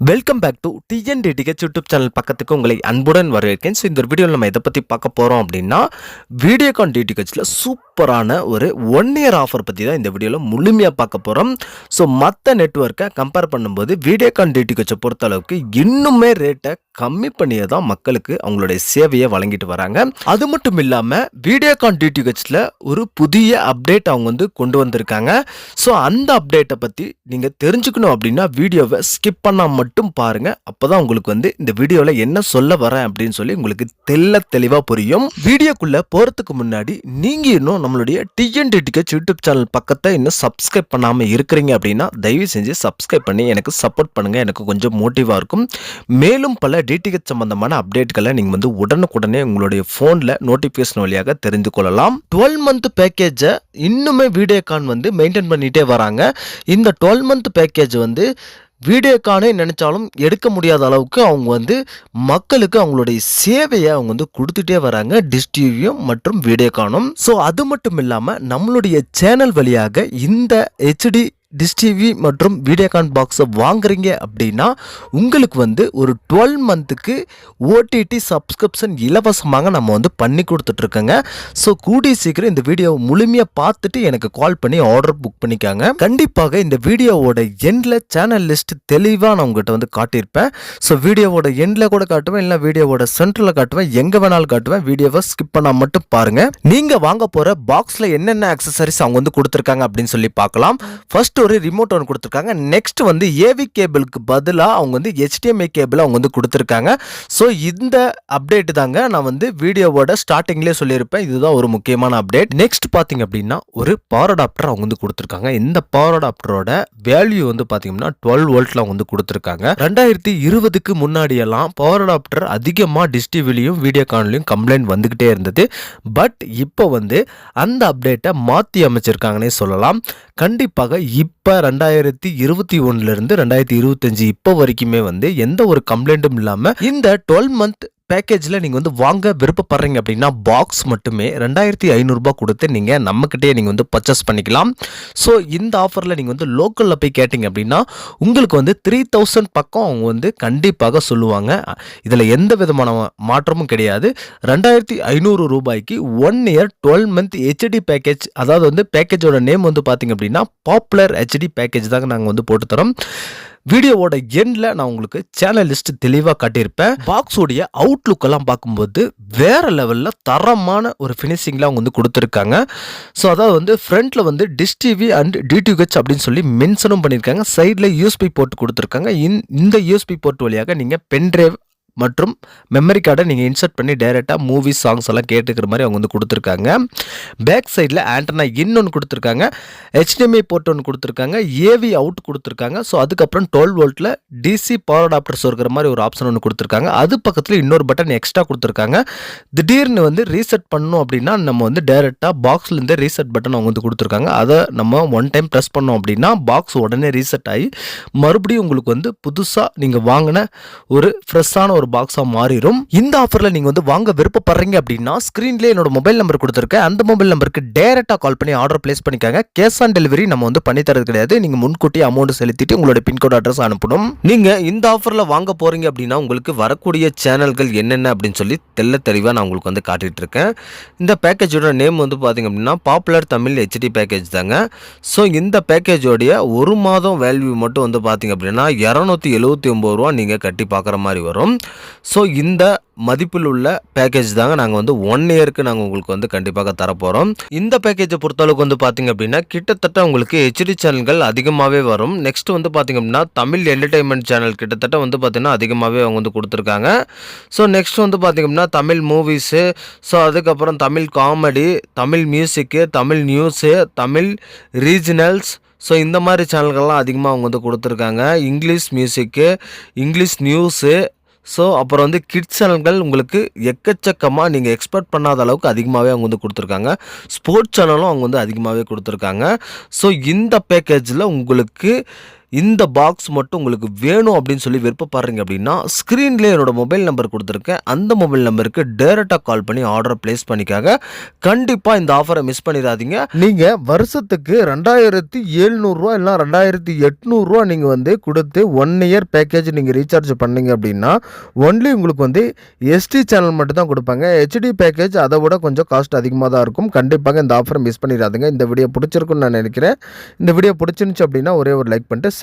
Welcome back to TN டிகெச் YouTube channel பக்கத்துக்கு உங்களை அன்புடன் வரவேற்கேன் ஸோ இந்த வீடியோவில் நம்ம எதை பற்றி பார்க்க போகிறோம் அப்படின்னா வீடியோகான் டிடிஹெச்சில் சூப்பரான ஒரு ஒன் இயர் ஆஃபர் பற்றி தான் இந்த வீடியோவில் முழுமையாக பார்க்க போகிறோம் ஸோ மற்ற நெட்ஒர்க்கை கம்பேர் பண்ணும்போது வீடியோகான் டிடிஹெச்சை பொறுத்த அளவுக்கு இன்னுமே ரேட்டை கம்மி பண்ணியே தான் மக்களுக்கு அவங்களுடைய சேவையை வழங்கிட்டு வராங்க. அது மட்டும் இல்லாமல் வீடியோகான் டிடிஹெச்சில் ஒரு புதிய அப்டேட் அவங்க வந்து கொண்டு வந்திருக்காங்க. ஸோ அந்த அப்டேட்டை பற்றி நீங்கள் தெரிஞ்சுக்கணும் அப்படின்னா வீடியோவை ஸ்கிப் பண்ணால் மட்டும் பாருங்கள் அப்போ தான் உங்களுக்கு வந்து இந்த வீடியோவில் என்ன சொல்ல வரேன் அப்படின்னு சொல்லி உங்களுக்கு தெல்ல தெளிவாக புரியும். வீடியோக்குள்ளே போகிறதுக்கு முன்னாடி நீங்கள் இன்னும் நம்மளுடைய டிஎன்டி டிக்கெட் யூடியூப் சேனல் பக்கத்தை இன்னும் சப்ஸ்கிரைப் பண்ணாமல் இருக்கிறீங்க அப்படின்னா தயவு செஞ்சு சப்ஸ்கிரைப் பண்ணி எனக்கு சப்போர்ட் பண்ணுங்கள் எனக்கு கொஞ்சம் மோட்டிவாக இருக்கும். மேலும் பல டிடிஹெச் சம்பந்தமான அப்டேட்களை நீங்கள் வந்து உடனுக்குடனே உங்களுடைய ஃபோனில் நோட்டிஃபிகேஷன் வழியாக தெரிந்து கொள்ளலாம். டுவெல் மந்த் பேக்கேஜை இன்னுமே வீடியோகான் வந்து மெயின்டைன் பண்ணிகிட்டே வராங்க. இந்த டுவெல் மந்த் பேக்கேஜ் வந்து வீடியோக்கானே நினச்சாலும் எடுக்க முடியாத அளவுக்கு அவங்க வந்து மக்களுக்கு அவங்களுடைய சேவையை அவங்க வந்து கொடுத்துட்டே வராங்க. டிஷ் டிவியும் மற்றும் வீடியோக்கானும் ஸோ அது மட்டும் இல்லாமல் நம்மளுடைய சேனல் வழியாக இந்த ஹெச்டி டிஷ் டிவி மற்றும் வீடியோகான் பாக்ஸை வாங்குறீங்க அப்படின்னா உங்களுக்கு வந்து ஒரு டுவெல் மந்த்துக்கு ஓடிடி சப்ஸ்கிரிப்ஷன் இலவசமாக நம்ம வந்து பண்ணி கொடுத்துட்ருக்கோங்க. ஸோ கூடிய சீக்கிரம் இந்த வீடியோவை முழுமையாக பார்த்துட்டு எனக்கு கால் பண்ணி ஆர்டர் புக் பண்ணிக்காங்க. கண்டிப்பாக இந்த வீடியோவோட எண்டில் சேனல் லிஸ்ட் தெளிவாக நான் உங்கள்கிட்ட வந்து காட்டியிருப்பேன். ஸோ வீடியோவோட எண்டில் கூட காட்டுவேன் இல்லை வீடியோவோட சென்டரில் காட்டுவேன். எங்கே வேணாலும் காட்டுவேன். வீடியோவை ஸ்கிப் பண்ணால் மட்டும் பாருங்கள் நீங்கள் வாங்க போகிற பாக்ஸில் என்னென்ன அக்சசரிஸ் அவங்க வந்து கொடுத்துருக்காங்க அப்படின்னு சொல்லி பார்க்கலாம். ஃபர்ஸ்ட் ஒரு ரிமோட் ஒன்று கொடுத்துருக்காங்க. நெக்ஸ்ட் வந்து ஏவி கேபிளுக்கு பதிலாக அவங்க வந்து ஹெச்டிஎம்ஐ கேபிள் அவங்க வந்து கொடுத்துருக்காங்க. ஸோ இந்த அப்டேட் தாங்க நான் வந்து வீடியோவோட ஸ்டார்டிங்லேயே சொல்லியிருப்பேன். இதுதான் ஒரு முக்கியமான அப்டேட் நெக்ஸ்ட் பார்த்தீங்க அப்படின்னா ஒரு பவர் அடாப்டர் அவங்க வந்து கொடுத்துருக்காங்க. இந்த பவர் அடாப்டரோட வேல்யூ வந்து பார்த்தீங்கன்னா டுவெல் வோல்ட்டில் அவங்க வந்து கொடுத்துருக்காங்க. ரெண்டாயிரத்தி இருபதுக்கு முன்னாடியெல்லாம் பவர் அடாப்டர் அதிகமாக டிஸ்டிவிலையும் வீடியோ கான்லையும் கம்ப்ளைண்ட் வந்துக்கிட்டே இருந்தது. பட் இப்போ வந்து அந்த அப்டேட்டை மாற்றி அமைச்சிருக்காங்கன்னே சொல்லலாம். கண்டிப்பாக இப்போ ரெண்டாயிரத்தி இருபத்தி ஒன்றுலேருந்து ரெண்டாயிரத்தி இருபத்தஞ்சு இப்போ வரைக்குமே வந்து எந்த ஒரு கம்ப்ளைண்ட்டும் இல்லாமல் இந்த டுவெல் மந்த் பேக்கேஜில் நீங்கள் வந்து வாங்க விருப்பப்படுறீங்க அப்படின்னா பாக்ஸ் மட்டுமே ரெண்டாயிரத்தி ஐநூறுரூபா கொடுத்து நீங்கள் நம்மக்கிட்டே நீங்கள் வந்து பர்ச்சேஸ் பண்ணிக்கலாம். ஸோ இந்த ஆஃபரில் நீங்கள் வந்து லோக்கலில் போய் கேட்டிங்க அப்படின்னா உங்களுக்கு வந்து த்ரீ தௌசண்ட் பக்கம் அவங்க வந்து கண்டிப்பாக சொல்லுவாங்க. இதில் எந்த விதமான மாற்றமும் கிடையாது. ரெண்டாயிரத்தி ஐநூறு ரூபாய்க்கு one year twelve month HD package அதாவது வந்து பேக்கேஜோட நேம் வந்து பார்த்தீங்க அப்படின்னா பாப்புலர் ஹெச்டி பேக்கேஜ் தாங்க நாங்கள் வந்து போட்டு தரோம் வீடியோவோட எண்டில் நான் உங்களுக்கு சேனல் லிஸ்ட் தெளிவாக காட்டியிருப்பேன். பாக்ஸோடைய அவுட்லுக் எல்லாம் பார்க்கும்போது வேற லெவலில் தரமான ஒரு ஃபினிஷிங்கில் அவங்க வந்து கொடுத்துருக்காங்க. ஸோ அதாவது வந்து ஃப்ரண்ட்டில் வந்து டிஷ் டிவி அண்ட் டிடிஹெச் அப்படின்னு சொல்லி மென்ஷனும் பண்ணியிருக்காங்க. சைடில் யூஎஸ்பி போர்ட் கொடுத்துருக்காங்க. இந் இந்த யூஎஸ்பி போர்ட் வழியாக நீங்கள் பென்ட்ரைவ் மற்றும் மெமரி கார்டை நீங்கள் இன்சர்ட் பண்ணி டைரெக்டாக மூவி சாங்ஸ் எல்லாம் கேட்டுக்கிற மாதிரி அவங்க வந்து கொடுத்துருக்காங்க. பேக் சைடில் ஆண்டனா இன் ஒன்று கொடுத்துருக்காங்க ஹெச்டிஎம்ஐ போர்ட் ஒன்று கொடுத்துருக்காங்க. ஏவி அவுட் கொடுத்துருக்காங்க. ஸோ அதுக்கப்புறம் டுவெல் வோல்ட்டில் டிசி பவர் அடாப்டர்ஸ் இருக்கிற மாதிரி ஒரு ஆப்ஷன் ஒன்று கொடுத்துருக்காங்க. அது பக்கத்தில் இன்னொரு பட்டன் எக்ஸ்ட்ரா கொடுத்துருக்காங்க. திடீர்னு வந்து ரீசெட் பண்ணணும் அப்படின்னா நம்ம வந்து டைரெக்டாக பாக்ஸ்லேருந்தே ரீசெட் பட்டன் அவங்க வந்து கொடுத்துருக்காங்க. அதை நம்ம ஒன் டைம் ப்ரெஸ் பண்ணோம் அப்படின்னா பாக்ஸ் உடனே ரீசெட் ஆகி மறுபடியும் உங்களுக்கு வந்து புதுசாக நீங்கள் வாங்கின ஒரு ஃப்ரெஷ்ஷான ஒரு பாக்ஸாக மாறிடும் இந்த ஆஃபரில் நீங்கள் வந்து வாங்க விருப்பப்படுறீங்க அப்படின்னா ஸ்க்ரீன்லேயே என்னோட மொபைல் நம்பர் கொடுத்துருக்கேன். அந்த மொபைல் நம்பருக்கு டேரெக்டாக கால் பண்ணி ஆர்டர் ப்ளேஸ் பண்ணிக்காங்க. கேஷ் ஆன் டெலிவரி நம்ம வந்து பண்ணி தரது கிடையாது. நீங்கள் முன்கூட்டி அமௌண்ட் செலுத்திட்டு உங்களோட பின்கோட் அட்ரஸ் அனுப்பணும். நீங்கள் இந்த ஆஃபரில் வாங்க போகிறீங்க அப்படின்னா உங்களுக்கு வரக்கூடிய சேனல்கள் என்னென்ன அப்படின்னு சொல்லி தெல்ல தெளிவாக நான் உங்களுக்கு வந்து காட்டிட்டு இருக்கேன். இந்த பேக்கேஜோட நேம் வந்து பார்த்தீங்க அப்படின்னா பாப்புலர் தமிழ் ஹெச்டி பேக்கேஜ் தாங்க. ஸோ இந்த பேக்கேஜோடைய ஒரு மாதம் வேல்யூ மட்டும் வந்து பார்த்தீங்க அப்படின்னா இரநூத்தி எழுபத்தி ஒம்பது ரூபா நீங்கள் கட்டி பார்க்குற மாதிரி வரும். ஸோ இந்த மதிப்பில் உள்ள பேக்கேஜ் தாங்க நாங்கள் வந்து ஒன் இயருக்கு நாங்கள் உங்களுக்கு வந்து கண்டிப்பாக தரப்போகிறோம் இந்த பேக்கேஜை பொறுத்தளவுக்கு வந்து பார்த்தீங்க அப்படின்னா கிட்டத்தட்ட உங்களுக்கு ஹெச்டி சேனல்கள் அதிகமாகவே வரும். நெக்ஸ்ட் வந்து பார்த்தீங்க அப்படின்னா தமிழ் என்டர்டைன்மெண்ட் சேனல் கிட்டத்தட்ட வந்து பார்த்தீங்கன்னா அதிகமாகவே அவங்க வந்து கொடுத்துருக்காங்க. ஸோ நெக்ஸ்ட் வந்து பார்த்தீங்க அப்படின்னா தமிழ் மூவிஸு ஸோ அதுக்கப்புறம் Tamil comedy Tamil music Tamil news Tamil regionals so இந்த மாதிரி சேனல்கள்லாம் அதிகமாக அவங்க வந்து கொடுத்துருக்காங்க. English music English news so அப்புறம் வந்து கிட்ஸ் சேனல்கள் உங்களுக்கு எக்கச்சக்கமாக நீங்கள் எக்ஸ்பெக்ட் பண்ணாத அளவுக்கு அதிகமாகவே அவங்க வந்து கொடுத்துருக்காங்க. ஸ்போர்ட்ஸ் சேனலும் அவங்க வந்து அதிகமாகவே கொடுத்துருக்காங்க. ஸோ இந்த பேக்கேஜில் உங்களுக்கு இந்த பாக்ஸ் மட்டும் உங்களுக்கு வேணும் அப்படின்னு சொல்லி விருப்பப்படுறீங்க அப்படின்னா ஸ்க்ரீன்லேயே என்னோட மொபைல் நம்பர் கொடுத்துருக்கேன். அந்த மொபைல் நம்பருக்கு டேரெக்டாக கால் பண்ணி ஆர்டர் ப்ளேஸ் பண்ணிக்காக கண்டிப்பாக இந்த ஆஃபரை மிஸ் பண்ணிடாதீங்க. நீங்கள் வருஷத்துக்கு ரெண்டாயிரத்தி எழுநூறுரூவா இல்லை ரெண்டாயிரத்தி எட்நூறுரூவா நீங்கள் வந்து கொடுத்து ஒன் இயர் பேக்கேஜ் நீங்கள் ரீசார்ஜ் பண்ணீங்க அப்படின்னா ஒன்லி உங்களுக்கு வந்து எஸ்டி சேனல் மட்டும் தான் கொடுப்பாங்க. ஹெச்டி பேக்கேஜ் அதை விட கொஞ்சம் காஸ்ட் அதிகமாக தான் இருக்கும். கண்டிப்பாக இந்த ஆஃபரை மிஸ் பண்ணிடாதீங்க. இந்த வீடியோ பிடிச்சிருக்குன்னு நான் நினைக்கிறேன். இந்த வீடியோ பிடிச்சிருந்துச்சு அப்படின்னா ஒரே ஒரு லைக் பண்ணிட்டு